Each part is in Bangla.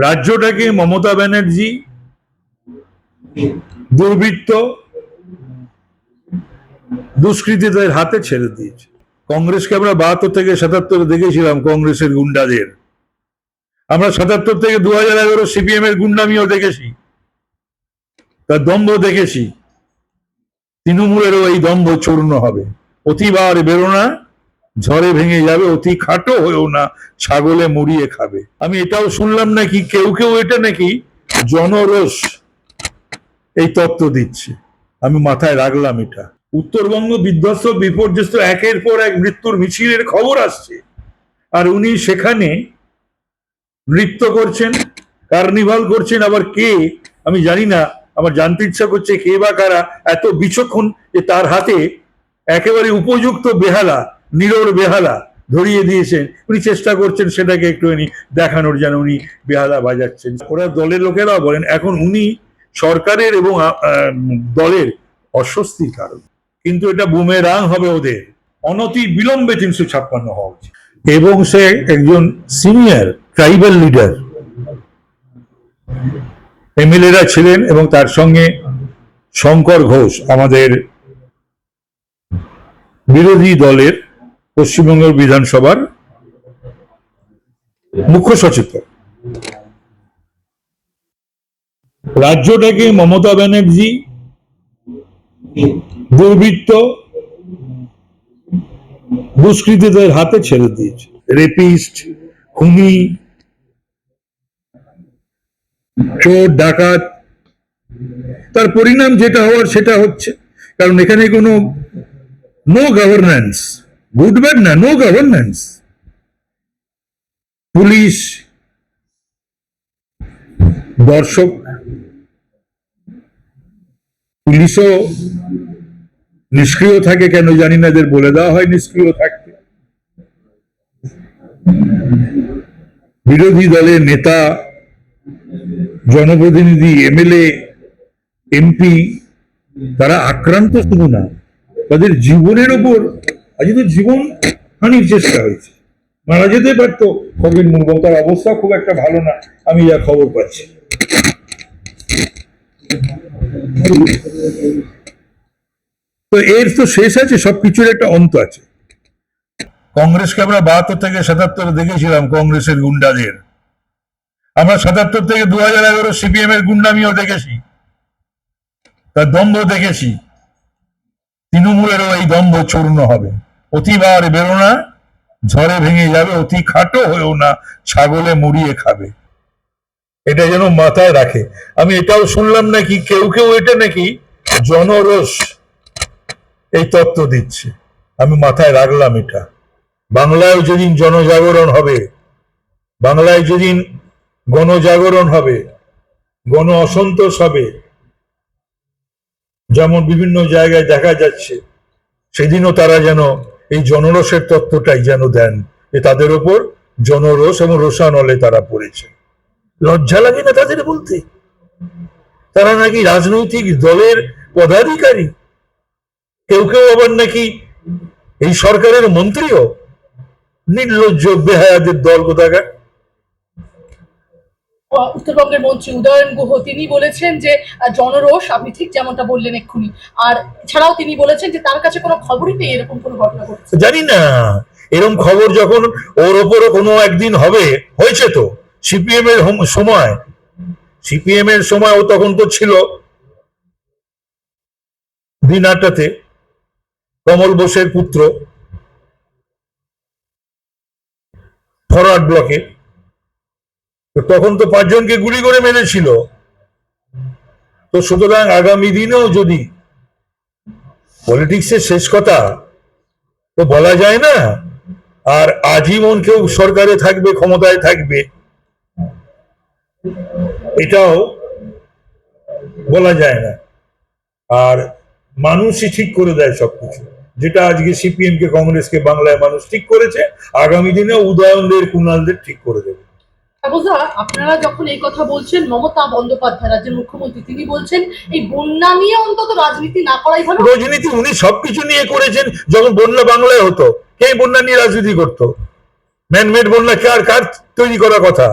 রাজ্যটাকে মমতা ব্যানার্জি, দুর্বৃত্ত, দুষ্কৃতীদের হাতে ছেড়ে দিয়েছে। কংগ্রেসকে আমরা বাহাত্তর থেকে সাতাত্তরে দেখেছিলাম কংগ্রেসের গুন্ডাদের। আমরা সাতাত্তর থেকে দু হাজার এগারো সিপিএম এর গুন্ডামিও দেখেছি। তার দম্ভ দেখেছি। তৃণমূলেরও এই দম্ভ চূর্ণ হবে। অতিবার বেরো না ঝড়ে ভেঙে যাবে, অতি খাটো হয়েও না, ছাগলে মুড়িয়ে খাবে। আমি এটাও শুনলাম নাকি, কেউ কেউ এটা নাকি জনরস এই তত্ত্ব দিচ্ছে। আমি মাথায় রাখলাম এটা। উত্তরবঙ্গ বিধ্বস্ত, বিপর্যস্ত, একের পর এক মৃত্যুর মিছিলের খবর আসছে। আর উনি সেখানে নৃত্য করছেন, কার্নিভাল করছেন, আবার কে? আমি জানি না। আমার জানতে ইচ্ছা করছে কে বা কারা। এত বিচক্ষণ যে তার হাতে একেবারে উপযুক্ত বেহালা নিরোর বেহালা ধরিয়ে দিয়েছেন। উনি চেষ্টা করছেন সেটাকে একটুখানি দেখানোর যেন উনি বেহালা বাজাচ্ছেন। ওরা দলের লোকেরাও বলেন, এখন উনি সরকারের এবং দলের অস্বস্তির কারণ। কিন্তু এটা বুমেরাং হবে ওদের। অনতি বিলম্বে তিনশো ছাপ্পান্ন হওয়া উচিত। এবং সে একজন সিনিয়র ট্রাইবাল লিডার। এমএলএরা ছিলেন এবং তার সঙ্গে শঙ্কর ঘোষ, আমাদের বিরোধী দলের পশ্চিমবঙ্গ বিধানসভার মুখ্য সচেতক রাজ্যটাকে মমতা ব্যানার্জি, দুর্বৃত্ত, দুষ্কৃতীদের হাতে ছেড়ে দিয়েছে। রেপিস্ট, খুনি, চোর, ডাকাত, তার পরিণাম যেটা হওয়ার সেটা হচ্ছে, কারণ এখানে কোনো নো গভর্নেন্স গুড ব্যাড না নো গভর্নেন্স পুলিশ দর্শক, পুলিশও নিষ্ক্রিয় থাকে কেন জানি না, এদের বলে দেওয়া হয় নিষ্ক্রিয় থাকতে। বিরোধী দলের নেতা, জনপ্রতিনিধি, এমএলএ, এমপি, তারা আক্রান্ত শুধু না, তাদের জীবনের ওপর আজ তো জীবন হানির চেষ্টা হয়েছে। মারা যেতে পারতো, খগেন মুর্মু তার অবস্থা খুব একটা ভালো না, আমি যা খবর পাচ্ছি। তো এর তো শেষ আছে সবকিছুর একটা অন্ত আছে। কংগ্রেসকে আমরা বাহাত্তর থেকে সাতাত্তরে দেখেছিলাম, কংগ্রেসের গুন্ডাদের। আমরা সাতাত্তর থেকে দু হাজার এগারো সিপিএম এর গুন্ডামিও দেখেছি, তার দম্ভ দেখেছি। তৃণমূলেরও এই দম্ভ চূর্ণ হবে। অতিবার বেরো না, ঝড়ে ভেঙে যাবে, অতি খাটো হয়েও না, ছাগলে মুড়িয়ে খাবে। এটা যেন মাথায় রাখে। আমি এটাও শুনলাম নাকি, কেউ কেউ এটা নাকি জনরোষ এই তত্ত্ব দিচ্ছে। আমি মাথায় রাখলাম এটা। বাংলায় যেদিন জনজাগরণ হবে, বাংলায় যেদিন গণজাগরণ হবে, গণ অসন্তোষ হবে, যেমন বিভিন্ন জায়গায় দেখা যাচ্ছে, সেদিনও তারা যেন এই জনরসের তত্ত্বটাই যেন দেন যে তাদের ওপর জনরস এবং রোষানলে তারা পড়েছে। লজ্জা লাগে না তাদের বলতে? তারা নাকি রাজনৈতিক দলের পদাধিকারী। কেউ কেউ আবার নাকি এই সরকারের মন্ত্রীও। নির্লজ্জ বেহায়াদের দল কোথাকার? উত্তরবঙ্গের মন্ত্রী উদয়ন গুহ, তিনি বলেছেন যে জনরোষ, আপনি ঠিক যেমনটা বললেন এক্ষুনি। আর এছাড়াও তিনি বলেছেন যে, তার কাছে কোনো খবরই নেই, এরকম কোনো ঘটনা ঘটছে। জানি না, এরম খবর যখন ওর ওপরও কোনো একদিন হবে, হয়েছে তো, সিপিএম এর সময়। সিপিএম এর সময় ও তখন তো ছিল দিনাটাতে কমল বোসের পুত্র, ফরওয়ার্ড ব্লকে। তো তখন তো পাঁচজনকে গুলি করে মেরেছিল। তো সুতরাং আগামী দিনেও যদি পলিটিক্সের শেষ কথা তো বলা যায় না, আর আজীবন কেউ সরকারে থাকবে, ক্ষমতায় থাকবে, এটাও বলা যায় না। আর মানুষই ঠিক করে দেয় সবকিছু। যেটা আজকে সিপিএম কে কংগ্রেসকে, বাংলায় মানুষ ঠিক করেছে, আগামী দিনে উদয়নদের, কুণালদের ঠিক করে দেবে। আপনারা যখন এই কথা বলছেন, মমতা বন্দ্যোপাধ্যায়, রাজ্যের মুখ্যমন্ত্রী, তিনি বলছেন, এই বন্যা নিয়ে অন্তত রাজনীতি না করাই ভালো। রাজনীতি উনি সবকিছু নিয়ে করেছেন, যখন বন্যা বাংলায় হতো। কে বন্যা নিয়ে রাজনীতি করতো? ম্যানমেড বন্যা কার কার তৈরি করা কথা?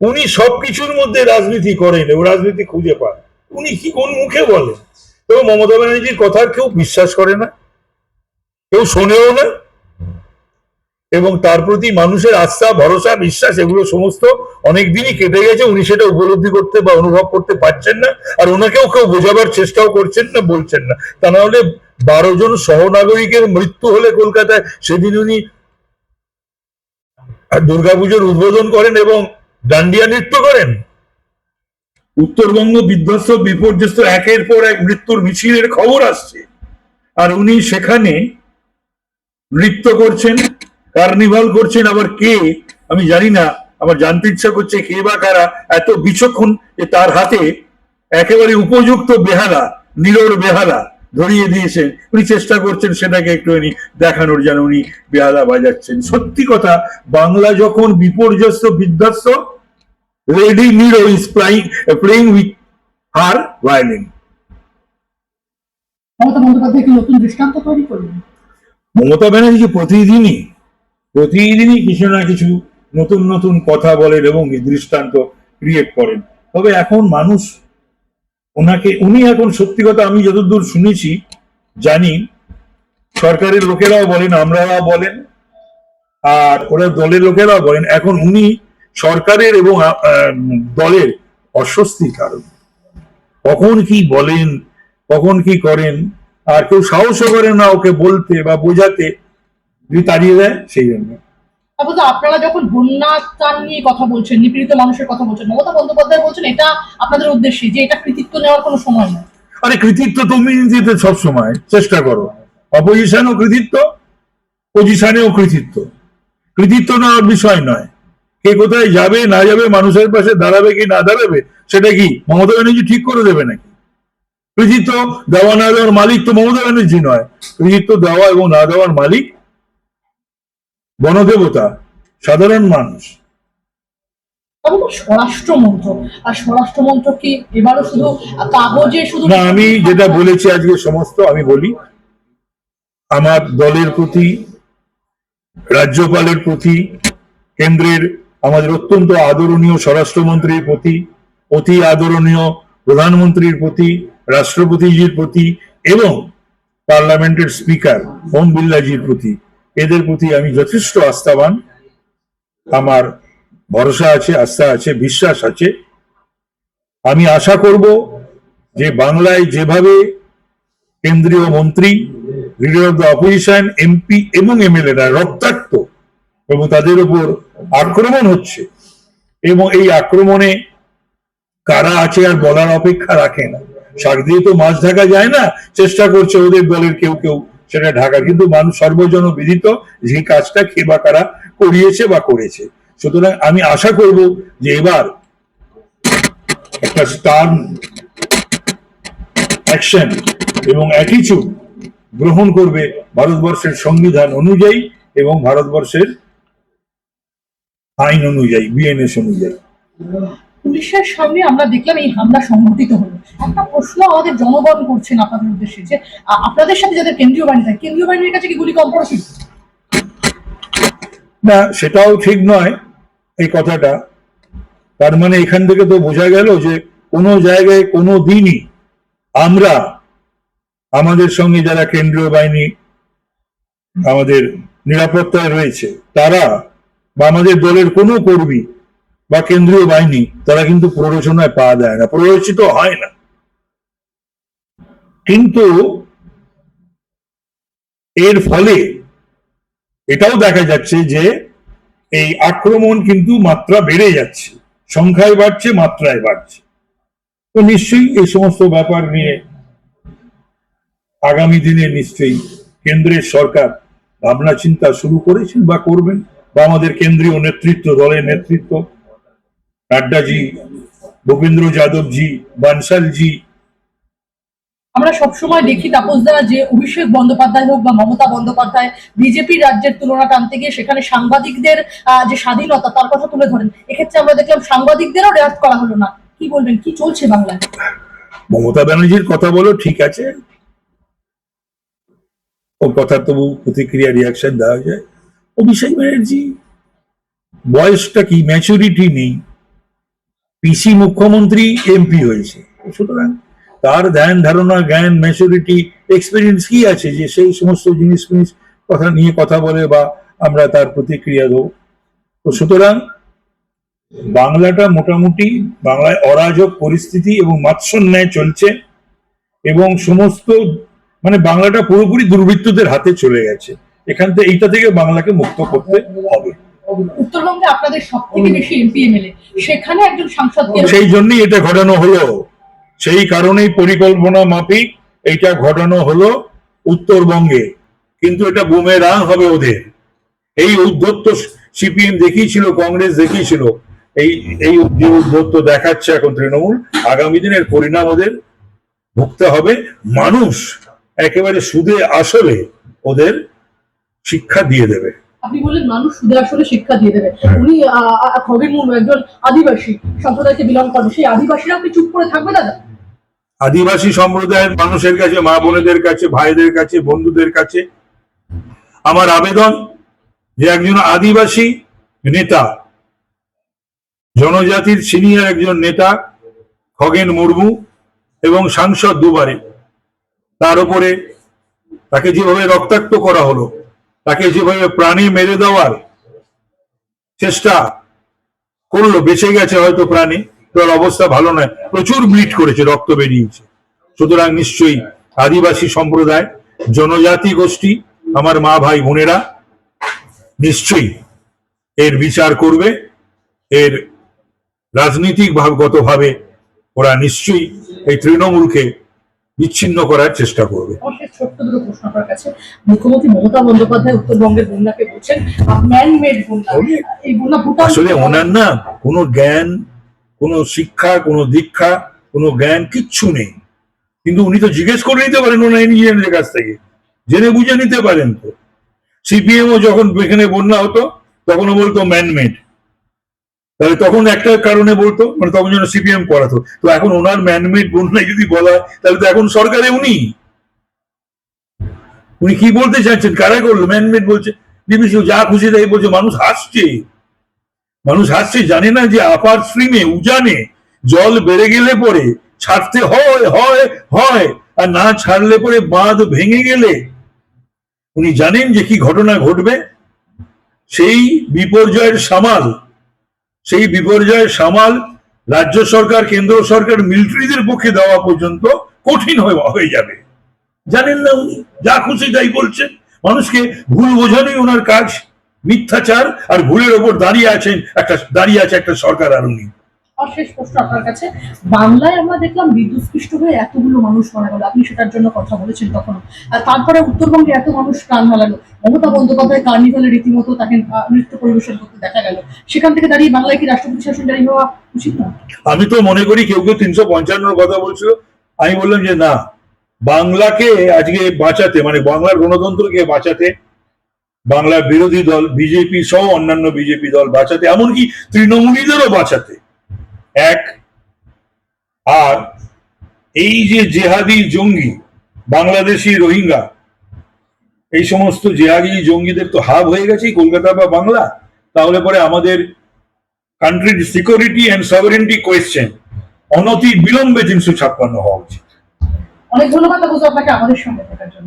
উনি সবকিছুর মধ্যে রাজনীতি করেন ও রাজনীতি খুঁজে পান। উনি কি কোন মুখে বলেন? তো মমতা ব্যানার্জির কথা কেউ বিশ্বাস করে না, কেউ শোনেও না। এবং তার প্রতি মানুষের আস্থা, ভরসা, বিশ্বাস, এগুলো সমস্ত অনেক দিনই কেটে গেছে। উনি সেটা উপলব্ধি করতে বা অনুভব করতে পারছেন না। আর ওনাকেও কেউ বোঝাবার চেষ্টাও করছেন না, বলছেন না। তা না হলে বারো জন সহনাগরিকের মৃত্যু হলে কলকাতায় সেদিন উনি দুর্গাপুজোর উদ্বোধন করেন এবং ডান্ডিয়া নৃত্য করেন। উত্তরবঙ্গ বিধ্বস্ত, বিপর্যস্ত, একের পর এক মৃত্যুর মিছিলের খবর আসছে। আর উনি সেখানে নৃত্য করছেন। কার্নিভাল করছেন আবার কে? আমি জানি না। আমার জানতে ইচ্ছা করছে কে বা কারা। এত বিচক্ষণ যে তার হাতে একেবারে উপযুক্ত বেহালা নিরোর বেহালা ধরিয়ে দিয়েছেন। উনি চেষ্টা করছেন সেটাকে একটুখানি দেখানোর যেন উনি বেহালা বাজাচ্ছেন। সত্যি কথা বাংলা যখন বিপর্যস্ত বিধ্বস্ত lady Nero is plying playing with her violin Mamata Bandyopadhyay কি নতুন দৃষ্টান্ত তৈরি করলেন? মমতা ব্যানার্জি প্রতিদিনই প্রতিদিনই কিছু না কিছু নতুন নতুন কথা বলেন এবং দৃষ্টান্ত ক্রিয়েট করেন। তবে এখন মানুষ ওনাকে, উনি এখন সত্যি কথা আমি যতদূর শুনেছি, জানি, সরকারের লোকেরাও বলেন, আমরাও বলেন, আর ওরা দলের লোকেরাও বলেন, এখন উনি সরকারের এবং দলের অস্বস্তির কারণ। কখন কি বলেন, কখন কি করেন, আর কেউ সাহসও করে না ওকে বলতে বা বোঝাতে। যদি তাড়িয়ে দেয় সেই জন্য। আপনারা যখন বন্যা ত্রাণ নিয়ে কথা বলছেন নিপীড়িত মানুষের কথা বলছেন মমতা বন্দ্যোপাধ্যায় বলছেন এটা আপনাদের উদ্দেশ্যে যে এটা কৃতিত্ব নেওয়ার কোনো সময় আরে কৃতিত্ব তুমি দিতে চেষ্টা করো। অপোজিশনও কৃতিত্ব পজিশনেও কৃতিত্ব। কৃতিত্ব নেওয়ার বিষয় নয়। কে কোথায় যাবে না যাবে মানুষের পাশে দাঁড়াবে কি না দাঁড়াবে সেটা কি মমতা ব্যানার্জি ঠিক করে দেবে নাকি? কৃতিত্ব দেওয়া না দেওয়ার মালিক তো মমতা ব্যানার্জি নয়। কৃতিত্ব দেওয়া এবং না দেওয়ার মালিক বনদেবতা সাধারণ মানুষ। না আমি যেটা বলেছি আজকে সমস্ত আমি বলি আমার দলের প্রতি রাজ্যপালের প্রতি কেন্দ্রের আমাদের অত্যন্ত আদরণীয় স্বরাষ্ট্রমন্ত্রীর প্রতি অতি আদরণীয় প্রধানমন্ত্রীর প্রতি রাষ্ট্রপতিজির প্রতি এবং পার্লামেন্টের স্পিকার ওম বিল্লাজির প্রতি। এদের প্রতি আমি যথেষ্ট আস্থাবান। আমার ভরসা আছে, আস্থা আছে, বিশ্বাস আছে। আমি আশা করব যে বাংলায় যেভাবে কেন্দ্রীয় মন্ত্রী leader of the opposition MP এবং এমএলএরা রক্তাক্ত এবং তাদের উপর আক্রমণ হচ্ছে এবং এই আক্রমণে কারা আছে আর বলার অপেক্ষা রাখে না। শাক দিয়ে তো মাছ ঢাকা যায় না, চেষ্টা করছে ওদের দলের কেউ কেউ সেটা ঢাকা। কিন্তু মানুষ সর্বজন বিদিত যে কাজটা কে বা কারা করিয়েছে বা করেছে। সুতরাং আমি আশা করব যে এবার একটা স্টার্ন অ্যাকশন এবং অ্যাটিচিউড গ্রহণ করবে ভারতবর্ষের সংবিধান অনুযায়ী এবং ভারতবর্ষের আইন অনুযায়ী বিএনএস অনুযায়ী। পুলিশের সামনে আমরা দেখলাম এই হামলা সংঘটিত হলো। একটা প্রশ্ন আমাদের জনগণ করছেন আপনাদের উদ্দেশ্যে যে আপনাদের সাথে যাদের কেন্দ্রীয় বাহিনী থাকে, কেন্দ্রীয় বাহিনীর কাছে কি গুলি কম পড়েছিল না, সেটাও ঠিক নয় এই কথাটা। তার মানে এখান থেকে তো বোঝা গেল যে কোনো জায়গায় কোনো দিনই আমরা আমাদের সঙ্গে যারা কেন্দ্রীয় বাহিনী, আমাদের নিরাপত্তায় রয়েছে, তারা বা আমাদের দলের কোনো কর্মী বা কেন্দ্রীয় বাহিনী, তারা কিন্তু প্ররোচনায় পা দেয় না, প্ররোচিত হয় না। কিন্তু এর ফলে এটাও দেখা যাচ্ছে যে এই আক্রমণ কিন্তু মাত্রা বেড়ে যাচ্ছে, সংখ্যায় বাড়ছে, মাত্রায় বাড়ছে। তো নিশ্চয়ই এই সমস্ত ব্যাপার নিয়ে আগামী দিনে নিশ্চয়ই কেন্দ্রের সরকার ভাবনা চিন্তা শুরু করেছেন বা করবেন, বা আমাদের কেন্দ্রীয় নেতৃত্ব, দলের নেতৃত্ব নাড্ডাজি ভূপেন্দ্র যাদবজি বানসালজি আমরা সবসময় দেখি তাপসদা যে অভিষেক বন্দ্যোপাধ্যায় হোক বা মমতা বন্দ্যোপাধ্যায় বিজেপি রাজ্যের তুলনা টানতে গিয়ে সেখানে সাংবাদিকদের যে স্বাধীনতা তার কথা তুলে ধরেন। এক্ষেত্রে আমরা দেখলাম সাংবাদিকদেরও রেয়াত করা হলো না। কি বলবেন? কি চলছে বাংলায়? মমতা ব্যানার্জির কথা বলো ঠিক আছে। ও কথা তবু প্রতিক্রিয়া রিয়াকশন দেওয়া যায়। অভিষেক ব্যানার্জি বয়সটা কি? ম্যাচুরিটি নেই। পিসি মুখ্যমন্ত্রী এমপি হয়েছে। সুতরাং তার ধ্যান ধারণা, জ্ঞান ম্যাচুরিটি এক্সপিরিয়েন্স কি আছে যে সেই সমস্ত জিনিস ফিনিস কথা নিয়ে কথা বলে বা আমরা তার প্রতিক্রিয়া দেবো? তো সুতরাং বাংলাটা মোটামুটি বাংলায় অরাজক পরিস্থিতি এবং মাৎসন্যায় চলছে এবং সমস্ত মানে বাংলাটা পুরোপুরি দুর্বৃত্তদের হাতে চলে গেছে। এখান থেকে এইটা থেকে বাংলাকে মুক্ত করতে হবে। উত্তরবঙ্গে আপনাদের সব থেকে বেশি এমপি এমএলএ সেখানে একজন সাংসদকে সেই জন্যই এটা ঘটানো হলো। সেই কারণেই পরিকল্পনা মাফিক এইটা ঘটানো হলো উত্তরবঙ্গে। কিন্তু এটা বুমেরাং হবে ওদের। এই উদ্ধত্ত সিপিএম দেখিয়েছিল কংগ্রেস দেখিয়েছিল। এই এই যে উদ্ধত্ত দেখাচ্ছে এখন তৃণমূল আগামী দিনের পরিণাম ওদের ভুগতে হবে। মানুষ একেবারে সুদে আসলে ওদের শিক্ষা দিয়ে দেবে। আপনি বললেন মানুষ সুদে আসলে শিক্ষা দিয়ে দেবে। হ্যাঁ। উনি খগেন মুর্মু একজন আদিবাসী সম্প্রদায়কে বিলং করেন সেই আদিবাসীরা কি চুপ করে থাকবে দাদা? আদিবাসী সম্প্রদায়ের মানুষের কাছে মা বোনেদের কাছে ভাইদের কাছে বন্ধুদের কাছে আমার আবেদন যে একজন আদিবাসী নেতা জনজাতির সিনিয়র একজন নেতা খগেন মুর্মু এবং সাংসদ দুবারে তার উপরে তাকে যেভাবে রক্তাক্ত করা হলো তাকে যেভাবে প্রাণী মেরে দেওয়ার চেষ্টা করল, বেঁচে গেছে হয়তো প্রাণী, তার অবস্থা ভালো নয়। প্রচুর ব্লিড করেছে, রক্ত বেরিয়েছে। সুতরাং নিশ্চয়ই আদিবাসী সম্প্রদায়, জনজাতি গোষ্ঠী, আমার মা ভাই বোনেরা নিশ্চয়ই এর বিচার করবে, এর রাজনীতিক ভাবে ওরা নিশ্চয়ই এই তৃণমূলকে বিচ্ছিন্ন করার চেষ্টা করবে। ছোট্ট দুটো প্রশ্ন আপনার কাছে। মুখ্যমন্ত্রী মমতা বন্দ্যোপাধ্যায় উত্তরবঙ্গের বন্যাকে বলছেন ম্যান মেড বন্যা এই বন্যা আসলে ওনার না কোনো জ্ঞান কোনো শিক্ষা কোনো দীক্ষা কোনো জ্ঞান কিচ্ছু নেই। কিন্তু উনি তো জিজ্ঞেস করে নিতে পারেন ওনার ইঞ্জিনিয়ারের কাছ থেকে। জেনে বুঝে নিতে পারেন তো। সিপিএমও যখন এখানে বন্যা হতো তখনও বলতো ম্যানমেড তাহলে তখন একটা কারণে বলতো মানে তখন যেন সিপিএম করাতো। তো এখন ওনার ম্যানমেড বন্যায় যদি বলা, তাহলে তো এখন সরকারে উনি। উনি কি বলতে চাচ্ছেন কারা করল? ম্যানমেড বলছে। বিবিসি যা খুশি তাই বলছে, মানুষ হাসছে। মানুষ হাসছে, জানে না যে আপার স্ট্রিমে উজানে জল বেড়ে গেলে পরে ছাড়তে হয় হয় হয়, আর না ছাড়লে পরে বাঁধ ভেঙে গেলে। উনি জানেন যে কি ঘটনা ঘটবে? সেই বিপর্যয়ের সামাল সেই বিপর্যয় সামাল রাজ্য সরকার, কেন্দ্র সরকার মিলিটারিদের পক্ষে দেওয়া পর্যন্ত কঠিন হয়ে যাবে। জানেন না উনি? যা খুশি তাই বলছেন। মানুষকে ভুল বোঝানোই ওনার কাজ, মিথ্যাচার, আর ভুলের ওপর দাঁড়িয়ে আছেন একটা দাঁড়িয়ে আছে একটা সরকার আর উনি। আর শেষ প্রশ্ন আপনার কাছে। বাংলায় আমরা দেখলাম বিদ্যুৎস্পৃষ্ট হয়ে এতগুলো মানুষ মারা গেল। আপনি সেটার জন্য কথা বলেছেন তখন আর তারপরে উত্তরবঙ্গে এত মানুষ প্রাণ হারালো। মমতা বন্দ্যোপাধ্যায় কার্নিভালে রীতিমতো তাকে নৃত্য পরিবেশন করতে দেখা গেল। সেখান থেকে দাঁড়িয়ে বাংলায় কি রাষ্ট্রপতি শাসন জারি হওয়া উচিত না? আমি তো মনে করি কেউ কেউ তিনশো পঞ্চান্নর কথা বলছিল। আমি বললাম যে না, বাংলাকে আজকে বাঁচাতে মানে বাংলার গণতন্ত্রকে বাঁচাতে, বাংলার বিরোধী দল, বিজেপি সহ অন্যান্য বিজেপি দল বাঁচাতে, এমনকি তৃণমূলীদেরও বাঁচাতে। এক। আর এই যে জেহাদি জঙ্গি, বাংলাদেশি রোহিঙ্গা, এই সমস্ত জেহাদি জঙ্গিদের তো হাব হয়ে গেছে কলকাতা বা বাংলা। তাহলে পরে আমাদের কান্ট্রির সিকিউরিটি অ্যান্ড সভারেন্টি কোয়েশ্চেন অনতি বিলম্বে তিনশো ছাপ্পান্ন হওয়া উচিত। অনেক ধন্যবাদ আপনাকে আমাদের সঙ্গে থাকার জন্য।